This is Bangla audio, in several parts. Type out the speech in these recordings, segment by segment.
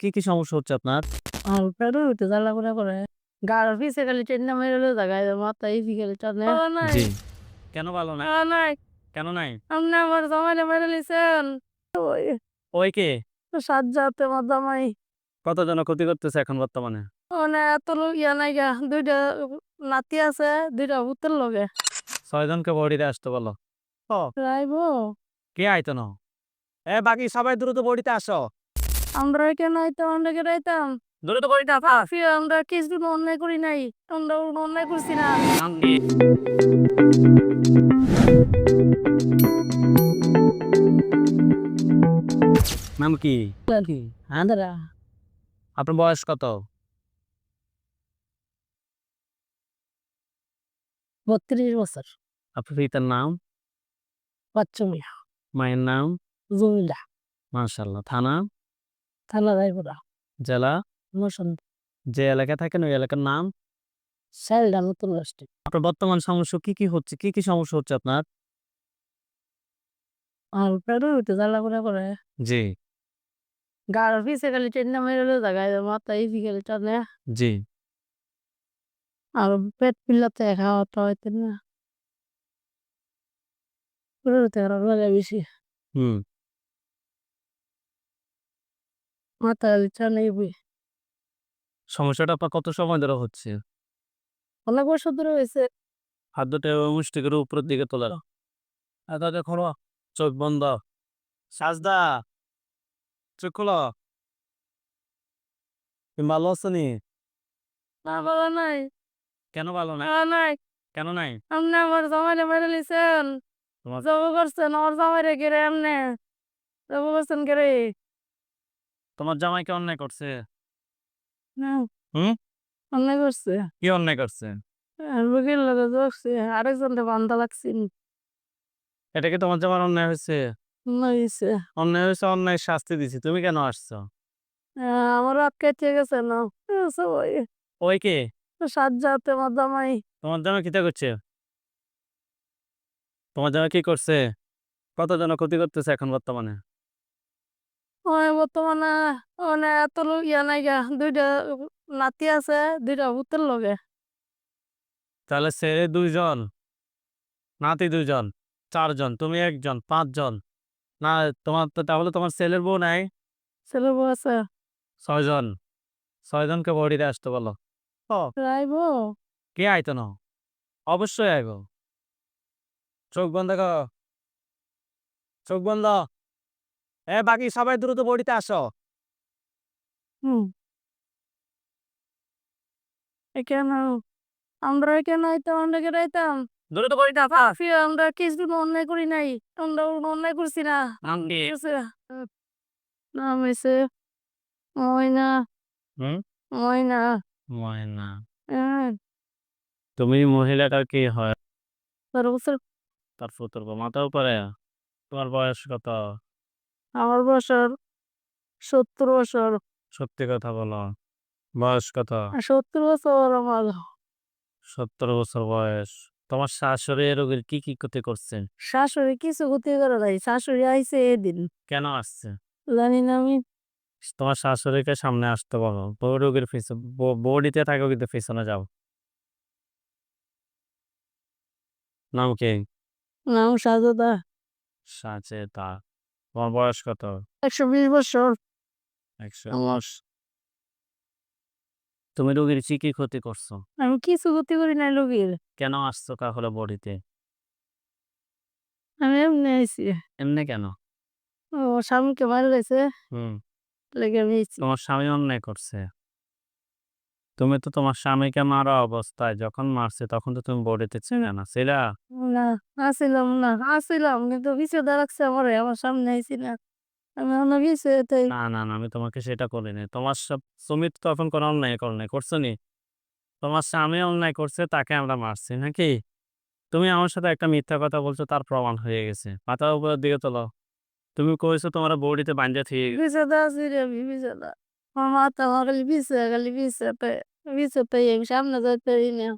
কি, কি সমস্যা হচ্ছে আপনার? আর জ্বালা করে। পিছে খালি জায়গায় টানে। জি। কেন ভালো না? নাই কেন নাই? আপনি আমার জামাইরে মেরে লিছেন। ওই ওই কে? সাজ্জাতে আমার জামাই। কতজনের ক্ষতি করতেছে এখন বর্তমানে? মানে এত লোক ইয়া নাই গা। দুইটা নাতি আছে, দুইটা ভূতের লগে। ৬ জনকে বডিতে আসতে বলো। ও রাইবো কে আইতো না? এ বাকি সবাই দ্রুত বডিতে আসো। আমরা কেন আইতাম আমরা কেন আইতাম দ্রুত বডিতে আসো। ফির আমরা কিছু অন্যায় করি নাই আমরা অন্যায় করছি না নাম কি? কি? আপনার বয়স কত? বত্রিশ বছর আপনার পিতার নাম? বাচ্চা মিয়া মায়ের নাম? জমিলা মাশাআল্লাহ। থানা? থানা রায়পুরা জেলা? মোশন যে এলাকায় থাকেন ওই এলাকার নাম? সাইলটা নতুন রাষ্ট্রে আপনার বর্তমান সমস্যা কি, কি হচ্ছে? কি, কি সমস্যা হচ্ছে আপনার? আর করে জি, গাড় পিছে খালি টেনে মেরে জায়গায় মাথায় ফিকেলে টানে জি। আর পেট পিলাতে খাওয়া তো হইতে না ভিতরে আরও বেশি হুম। মাথা টানে বই সমস্যাটা আপনার কত সময় ধরে হচ্ছে? অনেক বছর ধরে হয়েছে হাত দুটো এভাবে মুষ্টি করে উপরের দিকে তোলা। তাতে খোলো। চোখ বন্ধ। সাজদা। চোখ খোলো। তুমি ভালো আছো নি? না বলা নাই কেন ভালো না? বলা নাই কেন নাই? আপনি আমার জামাইরে মেরে তোমার জব করছেন আমার জামাইরে গেরে এমনে জব করছেন গেরে তোমার জামাইকে অন্যায় করছে? না হুম? অন্যায় করছে কি অন্যায় করছে? বুকের লগে জগছে আরেকজনটা বান্ধা লাগছিল এটা কি তোমার জামার অন্যায় হয়েছে? অন্যায় হয়েছে অন্যায় হয়েছে অন্যায় শাস্তি দিছি। তুমি কেন আসছো? আমার আছে না ওই কে? জামাই তোমার জামাই কিতা করছে? তোমার জামাই কি করছে? ক্ষতি করতেছে এখন বর্তমানে? ওই বর্তমানে মানে এত লোক ইয়া নাই গা দুইটা নাতি আছে দুইটা ভূতের লগে। তাহলে ছেলে দুইজন নাতি দুইজন চারজন তুমি একজন পাঁচজন। না তোমার তো তাহলে তোমার ছেলের বউ নাই? ছেলে বউ আছে। ছয়জন ছয়জনকে বডিতে আসতে বলো। ও রাইবো কে আইতো না? অবশ্যই আইব। চোখ বন্ধ কর। চোখ বন্ধ। এ বাকি সবাই দ্রুত বডিতে আসো। হুম। এখানে আমরা এখানে আইতাম আমরা কেন আইতাম। দ্রুত বডিতে আসো। আমরা কিছু অন্যায় করি নাই। আমরা অন্যায় করছি না। নাম কি? ঠিক আছে? নাম হয়েছে ময়না। হুম? ময়না। ময়না। হ্যাঁ। তুমি মহিলাটার কি হয়? তার ফুতুর মাথার উপরে? তোমার বয়স কত? আমার বছর সত্তর বছর। সত্যি কথা বলো। বয়স কত? সত্তর বছর আমার। সত্তর বছর বয়স। তোমার শাশুড়ি রোগীর কি কি ক্ষতি করছে? শাশুড়ি কিছু ক্ষতি করে নাই শাশুড়ি আইছে এদিন। কেন আসছে? জানি না আমি। তোমার শাশুড়িকে সামনে আসতে বলো। বউ রোগীর পিছনে বডিতে থাকো কিন্তু পিছনে যাও। নাম কি? নাম সাজদা। সাচেতা তোমার বয়স কত? একশো বিশ বছর। একশো তুমি রোগীর কি কি ক্ষতি করছ? আমি কিছু ক্ষতি করি নাই রোগীর। কেন আসছো কাহলে বডিতে? আমি এমনি আইছি। এমনি কেন? ও স্বামীকে মারা গেছে হুম। লেগে আমি তোমার স্বামী অন্যায় করছে। তুমি তো তোমার স্বামীকে মারা অবস্থায়? যখন মারছে তখন তো তুমি বডিতে ছিলে না ছিলা না আসিলাম না আসিলাম কিন্তু পিছিয়ে দাঁড়াচ্ছে আমার আমার সামনে আইছি না। আমি অন্য পিছিয়ে তাই না না না আমি তোমাকে সেটা করিনি। তোমার সব সুমিত তখন কোনো অন্যায় করে নাই করছ নি? তোমার স্বামী অন্যায় করছে তাকে আমরা মারছি নাকি? তুমি আমার সাথে একটা মিথ্যা কথা বলছো তার প্রমাণ হয়ে গেছে। মাথা উপরের দিকে তোলো তুমি কইছো তোমার বডিতে বাঞ্জা থেকে পিছিয়ে দাঁড়াচ্ছি রে আমি পিছিয়ে দা আমার মাথা খালি পিছিয়ে খালি পিছিয়ে সামনে যাইতে পারি না।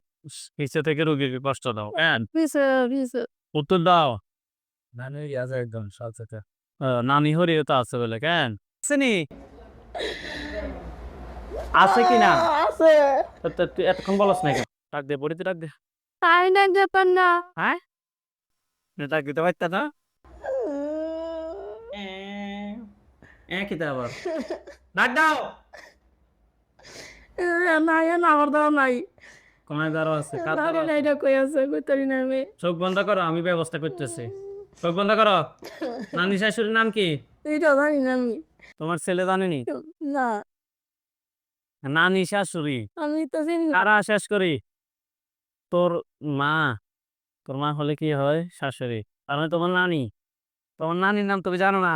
নিচে থেকে রুগীকে কষ্ট দাও। হ্যাঁ পিছিয়ে পিছিয়ে উত্তর দাও। নানি আছে একদম সাথে নানি হরিও তো আছে বলে কেন? আসেনি আছে কি না? আছে। এতক্ষণ বলস না কেন? ডাক দে বড়িতে ডাক দে। তাই না না। হ্যাঁ? ডাক দিতে পারতা না? এ কিতা আবার? ডাক দাও। নাই আমার দাও নাই। কোনায় দাঁড়ো আছে কার দাঁড়ে দাঁড়ো না এটা কই আছে কইতারি না আমি। চোখ বন্ধ করো আমি ব্যবস্থা করতেছি। চোখ বন্ধ করো। নানি শাশুড়ির নাম কি? এটা জানি না আমি। তোমার ছেলে জানেনি? না। নানি শাশুড়ি? আমি তো চিনি কারা শেষ করি? তোর মা। তোর মা হলে কি হয়? শাশুড়ি। আর তোমার নানি? তোমার নানির নাম তুমি জানো না?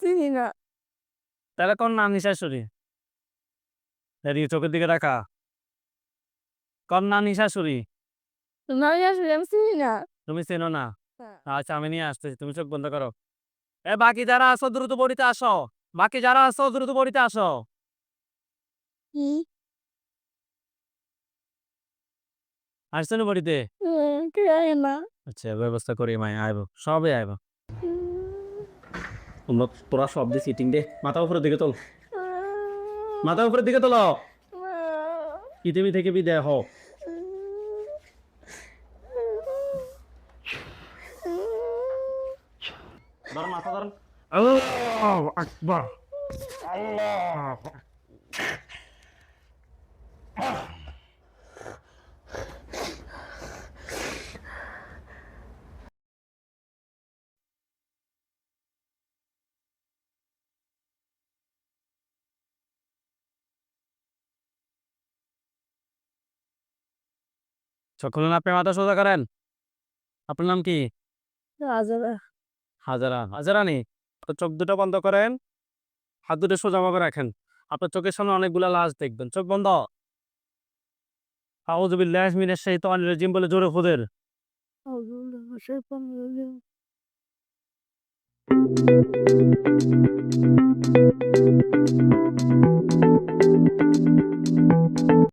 চিনি না। তাহলে কোন নানি শাশুড়ি? এদিকে চোখের দিকে রাখা কোন নানি শাশুড়ি নাই আসলে আমি চিনি না। তুমি চেনো না? হ্যাঁ। আচ্ছা আমি নিয়ে আসতেছি তুমি চোখ বন্ধ করো। এ বাকি যারা আসো দ্রুত বড়িতে আসো। বাকি যারা আসো দ্রুত বড়িতে আসো। কি? আসছো না বড়িতে? না। আচ্ছা ব্যবস্থা করি মাই আইব। সবে আইব। তোমরা তোরা সব দিয়ে সিটিং দে। মাথা উপরের দিকে তোল। মাথা উপরের দিকে তোলো। পৃথিবী থেকে বিদায় হও। ধর মাথা ধরুন আল্লাহ আকবার। আল্লাহ যখন আপনি মাথা সোজা করেন? আপনার নাম কি? হাজারা। হাজারা। হাজারা চোখ দুটো বন্ধ করেন। হাত দুটো সোজা সোজাভাবে রাখেন। আপনার চোখের সামনে অনেকগুলা লাজ দেখবেন। চোখ বন্ধ। আউজুবিল্লাহ মিনাশ শাইতানির রাজিম বলে জোরে খুদের